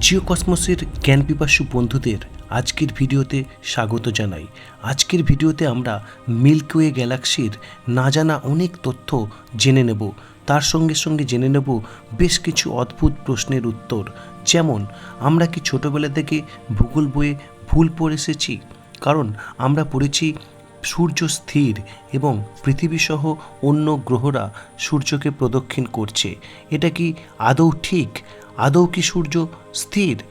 জিও কসমোসের জ্ঞান পিপাসু বন্ধুদের আজকের ভিডিওতে স্বাগত জানাই। আজকের ভিডিওতে আমরা মিল্কওয়ে গ্যালাক্সির না জানা অনেক তথ্য জেনে নেব। তার সঙ্গে সঙ্গে জেনে নেব বেশ কিছু অদ্ভুত প্রশ্নের উত্তর। যেমন, আমরা কি ছোটবেলা থেকে ভূগোল বইয়ে ভুল পড়ে এসেছি? কারণ আমরা পড়েছি সূর্য স্থির এবং পৃথিবীসহ অন্য গ্রহরা সূর্যকে প্রদক্ষিণ করছে। এটা কি আদৌ ঠিক? আদৌ কি সূর্য স্থির?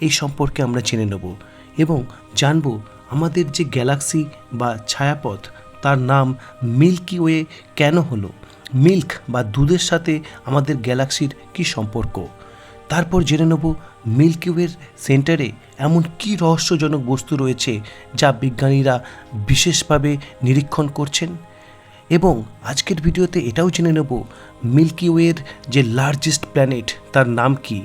এই সম্পর্কে আমরা জেনে নেব এবং জানব আমাদের যে গ্যালাক্সি বা ছায়াপথ, তার নাম মিল্কি ওয়ে কেন হলো? মিল্ক বা দুধের সাথে আমাদের গ্যালাক্সির কি সম্পর্ক? তারপর জেনে নেব মিল্কি ওয়ের সেন্টারে এমন কী রহস্যজনক বস্তু রয়েছে যা বিজ্ঞানীরা বিশেষভাবে নিরীক্ষণ করছেন? এবং আজকের ভিডিওতে এটাও জেনে নেব মিল্কি ওয়ের যে লার্জেস্ট প্ল্যানেট তার নাম কি?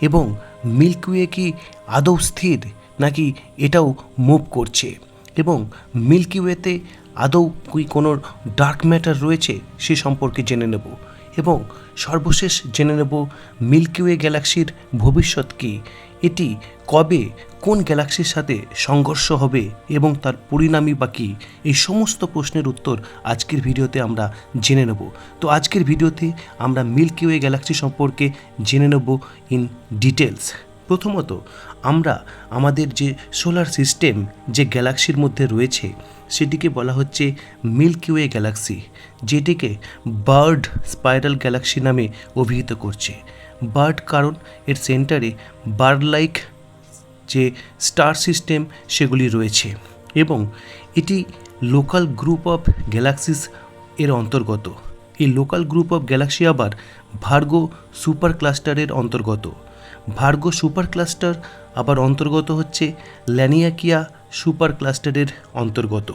এবং মিল্কি ওয়ে কি আদৌ স্থির নাকি এটাও মুভ করছে? এবং মিল্কি ওয়েতে আদৌ কি কোনো ডার্ক ম্যাটার রয়েছে সে সম্পর্কে জেনে নেব। এবং সর্বশেষ জেনে নেব মিল্কি ওয়ে গ্যালাক্সির ভবিষ্যৎ কী। এটি কবে, কোন গ্যালাক্সির সাথে সংঘর্ষ হবে এবং তার পরিণামী বা কী, এই সমস্ত প্রশ্নের উত্তর আজকের ভিডিওতে আমরা জেনে নেব। তো আজকের ভিডিওতে আমরা মিল্কি ওয়ে গ্যালাক্সি সম্পর্কে জেনে নেব ইন ডিটেলস প্রথমত আমরা আমাদের যে সোলার সিস্টেম যে গ্যালাক্সির মধ্যে রয়েছে, সেটিকে বলা হচ্ছে মিল্কি ওয়ে গ্যালাক্সি, যেটিকে বার্ড স্পাইরাল গ্যালাক্সি নামে অভিহিত করছে। বার্ড কারণ, এর সেন্টারে বার্ড লাইক যে স্টার সিস্টেম, সেগুলি রয়েছে এবং এটি লোকাল গ্রুপ অফ গ্যালাক্সিস এর অন্তর্গত। এই লোকাল গ্রুপ অফ গ্যালাক্সি আবার ভার্গো সুপার ক্লাস্টারের অন্তর্গত। ভার্গো সুপার ক্লাস্টার আবার অন্তর্গত হচ্ছে ল্যানিয়াকিয়া সুপার ক্লাস্টারের অন্তর্গত।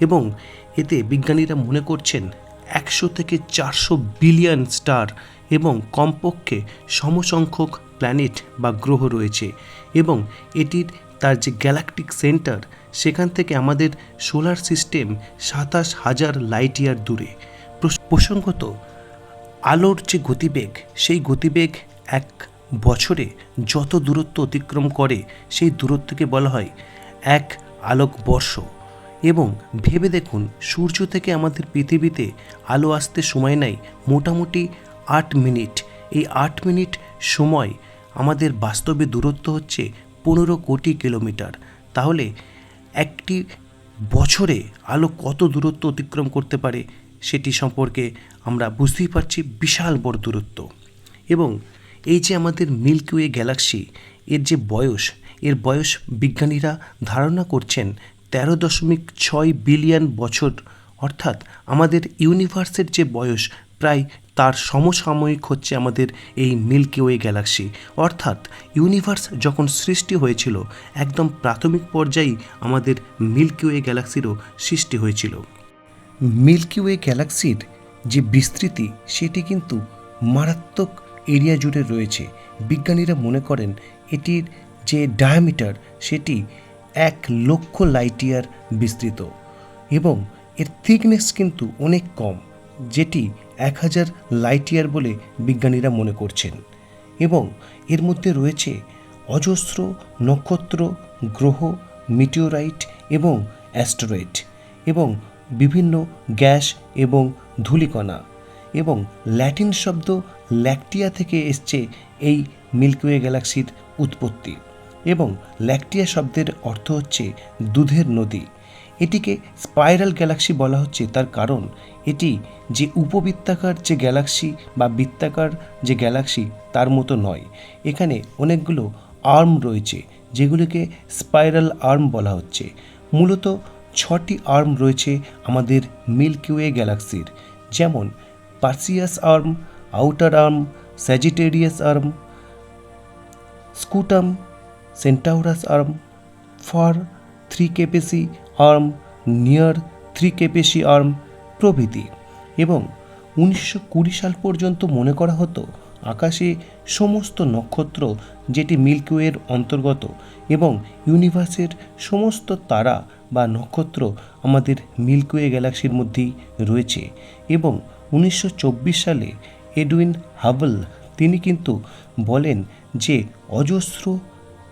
এবং এতে বিজ্ঞানীরা মনে করছেন একশো থেকে চারশো বিলিয়ন স্টার এবং কমপক্ষে সমসংখ্যক প্ল্যানেট বা গ্রহ রয়েছে এবং এটির তার যে গ্যালাকটিক সেন্টার, সেখান থেকে আমাদের সোলার সিস্টেম সাতাশ হাজার লাইট ইয়ার দূরে। প্রস- প্রসঙ্গত, আলোর যে গতিবেগ, সেই গতিবেগ এক বছরে যত দূরত্ব অতিক্রম করে, সেই দূরত্বকে বলা হয় এক আলোকবর্ষ এবং ভেবে দেখুন, সূর্য থেকে আমাদের পৃথিবীতে আলো আসতে সময় নেয় মোটামুটি আট মিনিট। এই আট মিনিট সময় আমাদের বাস্তবে দূরত্ব হচ্ছে পনেরো কোটি কিলোমিটার। তাহলে একটি বছরে আলো কত দূরত্ব অতিক্রম করতে পারে, সেটি সম্পর্কে আমরা বুঝতেই পারছি বিশাল বড় দূরত্ব। এবং এই যে আমাদের মিল্কি ওয়ে গ্যালাক্সি এর যে বয়স, এর বয়স বিজ্ঞানীরা ধারণা করছেন তেরো দশমিক ছয় বিলিয়ন বছর। অর্থাৎ আমাদের ইউনিভার্সের যে বয়স, প্রায় তার সমসাময়িক হচ্ছে আমাদের এই মিল্কি ওয়ে গ্যালাক্সি অর্থাৎ ইউনিভার্স যখন সৃষ্টি হয়েছিল, একদম প্রাথমিক পর্যায়েই আমাদের মিল্কি ওয়ে গ্যালাক্সিরও সৃষ্টি হয়েছিল। মিল্কি ওয়ে গ্যালাক্সির যে বিস্তৃতি, সেটি কিন্তু মারাত্মক এরিয়া জুড়ে রয়েছে। বিজ্ঞানীরা মনে করেন এটির যে ডায়ামিটার সেটি এক লক্ষ লাইট ইয়ার বিস্তৃত এবং এর থিকনেস কিন্তু অনেক কম, যেটি এক হাজার লাইট ইয়ার বলে বিজ্ঞানীরা মনে করছেন এবং এর মধ্যে রয়েছে অজস্র নক্ষত্র, গ্রহ মিটিওরাইট এবং অ্যাস্টেরয়েড এবং বিভিন্ন গ্যাস এবং ধূলিকণা। এবং ল্যাটিন শব্দ ল্যাকটিয়া থেকে এসছে এই মিল্কওয়ে গ্যালাক্সির উৎপত্তি। এবং ল্যাকটিয়া শব্দের অর্থ হচ্ছে দুধের নদী। এটিকে স্পাইরাল গ্যালাক্সি বলা হচ্ছে, তার কারণ এটি যে উপবৃত্তাকার যে গ্যালাক্সি বা বৃত্তাকার যে গ্যালাক্সি, তার মতো নয়। এখানে অনেকগুলো আর্ম রয়েছে, যেগুলিকে স্পাইরাল আর্ম বলা হচ্ছে। মূলত ছটি আর্ম রয়েছে আমাদের মিল্কিওয়ে গ্যালাক্সির, যেমন Perseus arm outer arm Sagittarius arm Scutum Centaurus arm far three kpc arm near three kpc arm প্রভৃতি। এবং উনিশশো কুড়ি সাল পর্যন্ত মনে করা হতো, আকাশে সমস্ত নক্ষত্র যেটি মিল্কওয়ের অন্তর্গত এবং ইউনিভার্সের সমস্ত তারা বা নক্ষত্র আমাদের মিল্কওয়ে গ্যালাক্সির মধ্যেই রয়েছে এবং উনিশশো চব্বিশ সালে এডুইন হাবল তিনি কিন্তু বলেন যে অজস্র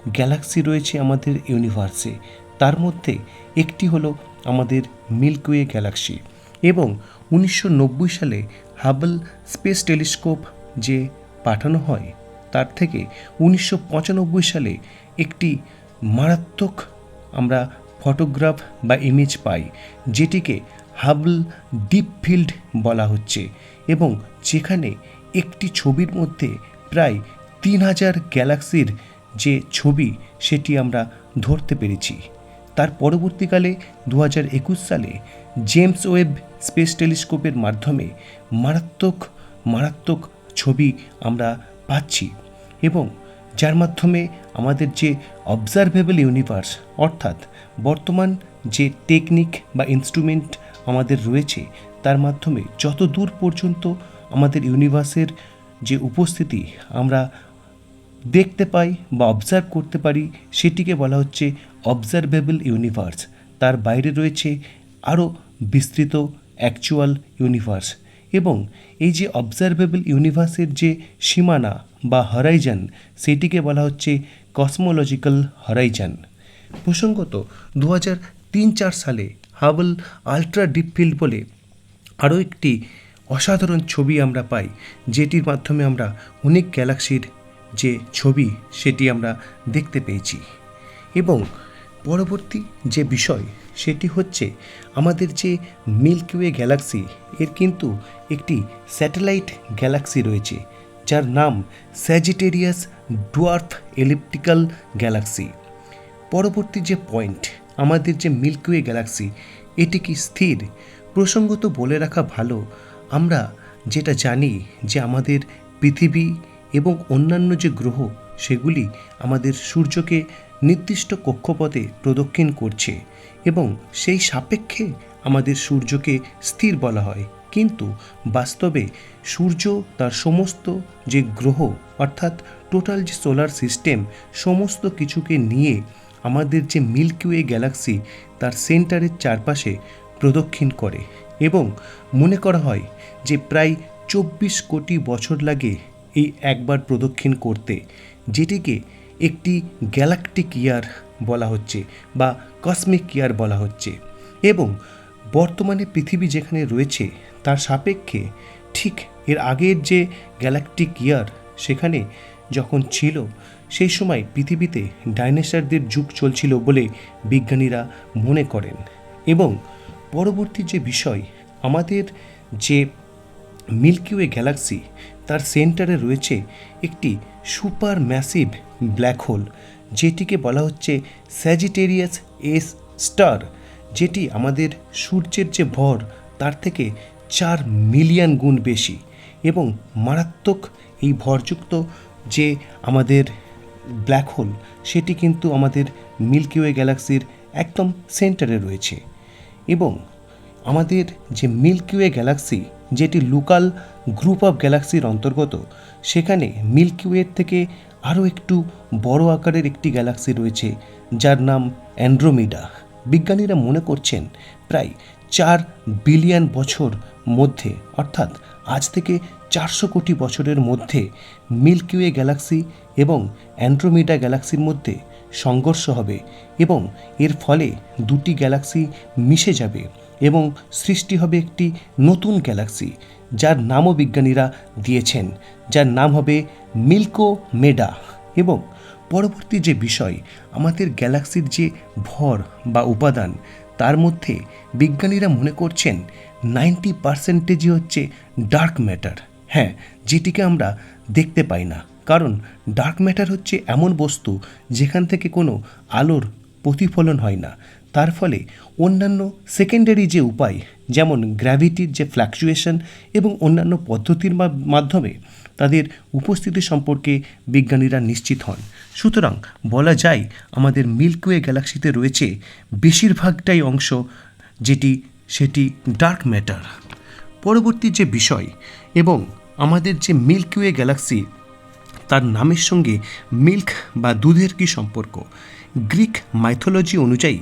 গ্যালাক্সি রয়েছে আমাদের ইউনিভার্সে। তার মধ্যে একটি হলো আমাদের মিল্কওয়ে গ্যালাক্সি এবং উনিশশো নব্বই সালে হাবল স্পেস টেলিস্কোপ যে পাঠানো হয়, তার থেকে উনিশশো পঁচানব্বই সালে একটি মারাত্মক আমরা ফটোগ্রাফ বা ইমেজ পাই, যেটিকে হাবল ডিপ ফিল্ড বলা হচ্ছে এবং যেখানে একটি ছবির মধ্যে প্রায় তিন হাজার গ্যালাক্সির যে ছবি সেটি আমরা ধরতে পেরেছি। তার পরবর্তীকালে দু হাজার একুশ সালে জেমস ওয়েব স্পেস টেলিস্কোপের মাধ্যমে মারাত্মক মারাত্মক ছবি আমরা পাচ্ছি এবং যার মাধ্যমে আমাদের যে অবজারভেবল ইউনিভার্স অর্থাৎ বর্তমান যে টেকনিক বা ইনস্ট্রুমেন্ট আমাদের রয়েছে, তার মাধ্যমে যত দূর পর্যন্ত আমাদের ইউনিভার্সের যে উপস্থিতি আমরা দেখতে পাই বা অবজার্ভ করতে পারি, সেটিকে বলা হচ্ছে অবজারভেবল ইউনিভার্স তার বাইরে রয়েছে আরও বিস্তৃত অ্যাকচুয়াল ইউনিভার্স এবং এই যে অবজারভেবল ইউনিভার্সের যে সীমানা বা হরাইজান সেটিকে বলা হচ্ছে কসমোলজিক্যাল হরাইজান প্রসঙ্গত দু হাজার তিন চার সালে হাবল আলট্রা ডিপ ফিল্ড বলে আরও একটি অসাধারণ ছবি আমরা পাই, যেটির মাধ্যমে আমরা অনেক গ্যালাক্সির যে ছবি সেটি আমরা দেখতে পেয়েছি। এবং পরবর্তী যে বিষয় সেটি হচ্ছে আমাদের যে মিল্কওয়ে গ্যালাক্সি এর কিন্তু একটি স্যাটেলাইট গ্যালাক্সি রয়েছে, যার নাম স্যাজিটেরিয়াস ডুয়ার্ফ এলিপ্টিক্যাল গ্যালাক্সি পরবর্তী যে পয়েন্ট আমাদের যে মিল্কওয়ে গ্যালাক্সি, এটি কি স্থির? প্রসঙ্গত বলে রাখা ভালো, আমরা যেটা জানি যে আমাদের পৃথিবী এবং অন্যান্য যে গ্রহ, সেগুলি আমাদের সূর্যকে নির্দিষ্ট কক্ষপথে প্রদক্ষিণ করছে এবং সেই সাপেক্ষে আমাদের সূর্যকে স্থির বলা হয়। কিন্তু বাস্তবে সূর্য তার সমস্ত যে গ্রহ, অর্থাৎ টোটাল যে সোলার সিস্টেম, সমস্ত কিছুকে নিয়ে আমাদের যে মিল্কিওয়ে গ্যালাক্সি, তার সেন্টারের চারপাশে প্রদক্ষিণ করে এবং মনে করা হয় যে প্রায় চব্বিশ কোটি বছর লাগে এই একবার প্রদক্ষিণ করতে, যেটিকে একটি গ্যালাকটিক ইয়ার বলা হচ্ছে বা কসমিক ইয়ার বলা হচ্ছে। এবং বর্তমানে পৃথিবী যেখানে রয়েছে, তার সাপেক্ষে ঠিক এর আগের যে গ্যালাকটিক ইয়ার, সেখানে যখন ছিল সেই সময় পৃথিবীতে ডাইনোসরদের যুগ চলছিল বলে বিজ্ঞানীরা মনে করেন এবং পরবর্তী যে বিষয়, আমাদের যে মিল্কিওয়ে গ্যালাক্সি, তার সেন্টারে রয়েছে একটি সুপার ম্যাসিভ ব্ল্যাক হোল, যেটিকে বলা হচ্ছে স্যাজিটেরিয়াস এস স্টার, যেটি আমাদের সূর্যের যে ভর, তার থেকে চার মিলিয়ন গুণ বেশি এবং মারাত্মক এই ভরযুক্ত যে আমাদের ব্ল্যাক হোল, সেটি কিন্তু আমাদের মিল্কিওয়ে গ্যালাক্সির একদম সেন্টারে রয়েছে। এবং আমাদের যে মিল্কিওয়ে গ্যালাক্সি, যেটি লোকাল গ্রুপ অফ গ্যালাক্সির অন্তর্গত, সেখানে মিল্কিওয়ের থেকে আরও একটু বড় আকারের একটি গ্যালাক্সি রয়েছে, যার নাম অ্যান্ড্রোমিডা। বিজ্ঞানীরা মনে করছেন প্রায় চার বিলিয়ন বছর মধ্যে, অর্থাৎ আজ থেকে চারশো কোটি বছরের মধ্যে মিল্কিওয়ে গ্যালাক্সি এবং অ্যান্ড্রোমিডা গ্যালাক্সির মধ্যে সংঘর্ষ হবে এবং এর ফলে দুটি গ্যালাক্সি মিশে যাবে এবং সৃষ্টি হবে একটি নতুন গ্যালাক্সি, যার নামও বিজ্ঞানীরা দিয়েছেন, যার নাম হবে মিল্কো মেডা এবং পরবর্তী যে বিষয়, আমাদের গ্যালাক্সির যে ভর বা উপাদান, তার মধ্যে বিজ্ঞানীরা মনে করছেন নাইনটি পার্সেন্টেজই হচ্ছে ডার্ক ম্যাটার। হ্যাঁ যেটিকে আমরা দেখতে পাই না। কারণ ডার্ক ম্যাটার হচ্ছে এমন বস্তু যেখান থেকে কোনো আলোর প্রতিফলন হয় না। তার ফলে অন্যান্য সেকেন্ডারি যে উপায়, যেমন গ্র্যাভিটির যে ফ্ল্যাকচুয়েশন এবং অন্যান্য পদ্ধতির মাধ্যমে তাদের উপস্থিতি সম্পর্কে বিজ্ঞানীরা নিশ্চিত হন। সুতরাং বলা যায়, আমাদের মিল্কওয়ে গ্যালাক্সিতে রয়েছে বেশিরভাগটাই অংশ যেটি, সেটি ডার্ক ম্যাটার পরবর্তী যে বিষয় এবং আমাদের যে মিল্কওয়ে গ্যালাক্সি, তার নামের সঙ্গে মিল্ক বা দুধের কি সম্পর্ক? গ্রিক মাইথোলজি অনুযায়ী,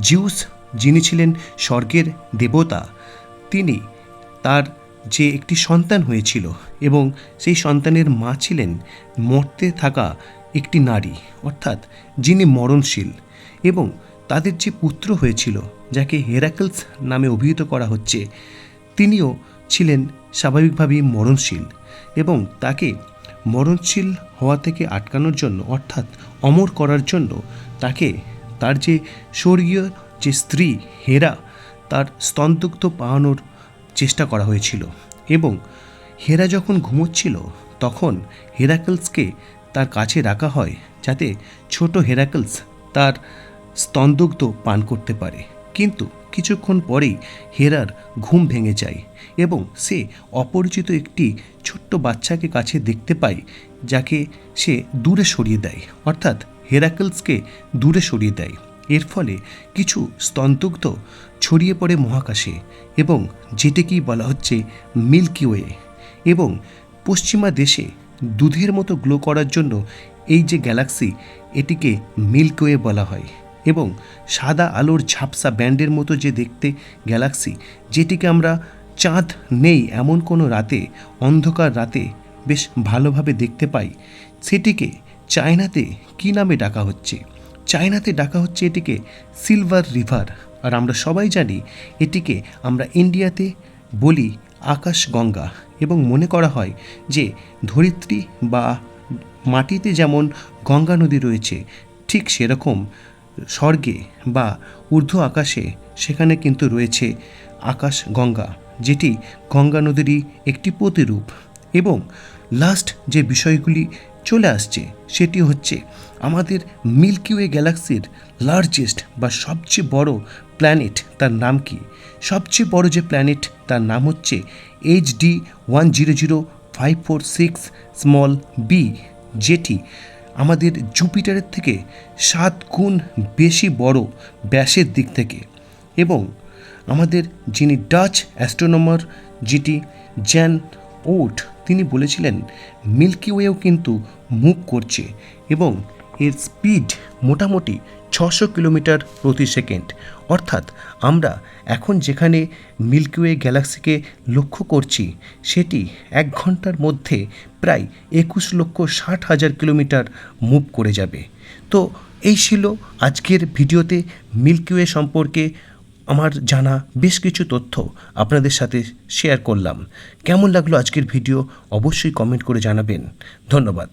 জিউস যিনি ছিলেন স্বর্গের দেবতা, তিনি তার যে একটি সন্তান হয়েছিল এবং সেই সন্তানের মা ছিলেন মর্তে থাকা একটি নারী, অর্থাৎ যিনি মরণশীল এবং তাদের যে পুত্র হয়েছিল, যাকে হেরাকেলস নামে অভিহিত করা হচ্ছে, তিনিও ছিলেন স্বাভাবিকভাবেই মরণশীল এবং তাকে মরণশীল হওয়া থেকে আটকানোর জন্য, অর্থাৎ অমর করার জন্য, তাকে তার যে স্বর্গীয় যে স্ত্রী হেরা, তার স্তনদুগ্ধ পাওয়ানোর চেষ্টা করা হয়েছিল। এবং হেরা যখন ঘুমোচ্ছিল, তখন হেরাকলসকে তার কাছে রাখা হয় যাতে ছোট হেরাকলস তার স্তনদুগ্ধ পান করতে পারে। কিন্তু কিছুক্ষণ পরেই হেরার ঘুম ভেঙে যায় এবং সে অপরিচিত একটি ছোট্ট বাচ্চাকে কাছে দেখতে পায়, যাকে সে দূরে সরিয়ে দেয়। অর্থাৎ হেরাকলসকে দূরে সরিয়ে দেয়। এর ফলে কিছু স্তনদুগ্ধ ছড়িয়ে পড়ে মহাকাশে এবং যেটিকেই বলা হচ্ছে মিল্কি ওয়ে এবং পশ্চিমা দেশে দুধের মতো গ্লো করার জন্য এই যে গ্যালাক্সি, এটিকে মিল্কওয়ে বলা হয়। এবং সাদা আলোর ঝাপসা ব্যান্ডের মতো যে দেখতে গ্যালাক্সি, যেটিকে আমরা চাঁদ নেই এমন কোনো রাতে, অন্ধকার রাতে বেশ ভালোভাবে দেখতে পাই। সেটিকে চায়নাতে কী নামে ডাকা হচ্ছে? চায়নাতে ডাকা হচ্ছে এটিকে সিলভার রিভার। আর আমরা সবাই জানি এটিকে আমরা ইন্ডিয়াতে বলি আকাশ গঙ্গা এবং মনে করা হয় যে ধরিত্রী বা মাটিতে যেমন গঙ্গা নদী রয়েছে, ঠিক সেরকম স্বর্গে বা ঊর্ধ্ব আকাশে, সেখানে কিন্তু রয়েছে আকাশ গঙ্গা, যেটি গঙ্গা নদীরই একটি প্রতিরূপ। এবং লাস্ট যে বিষয়গুলি চলে আসছে, সেটি হচ্ছে আমাদের মিল্কি ওয়ে গ্যালাক্সির লার্জেস্ট বা সবচেয়ে বড় প্ল্যানেট তার নাম কি? সবচেয়ে বড় যে প্ল্যানেট তার নাম হচ্ছে H D one zero zero five four six small b যেটি আমাদের জুপিটারের থেকে সাত গুণ বেশি বড় ব্যাসের দিক থেকে এবং আমাদের যিনি ডাচ অ্যাস্ট্রোনমার, যেটি জ্যান ওট, তিনি বলেছিলেন, মিল্কি ওয়েও কিন্তু মুভ করছে এবং এর স্পিড মোটামুটি ছশো কিলোমিটার প্রতি সেকেন্ড। অর্থাৎ আমরা এখন যেখানে মিল্কি ওয়ে গ্যালাক্সিকে লক্ষ্য করছি, সেটি এক ঘণ্টার মধ্যে প্রায় একুশ লক্ষ ষাট হাজার কিলোমিটার মুভ করে যাবে। তো এই ছিল আজকের ভিডিওতে মিল্কি ওয়ে সম্পর্কে আমার জানা বেশ কিছু তথ্য আপনাদের সাথে শেয়ার করলাম। কেমন লাগল আজকের ভিডিও অবশ্যই কমেন্ট করে জানাবেন। ধন্যবাদ।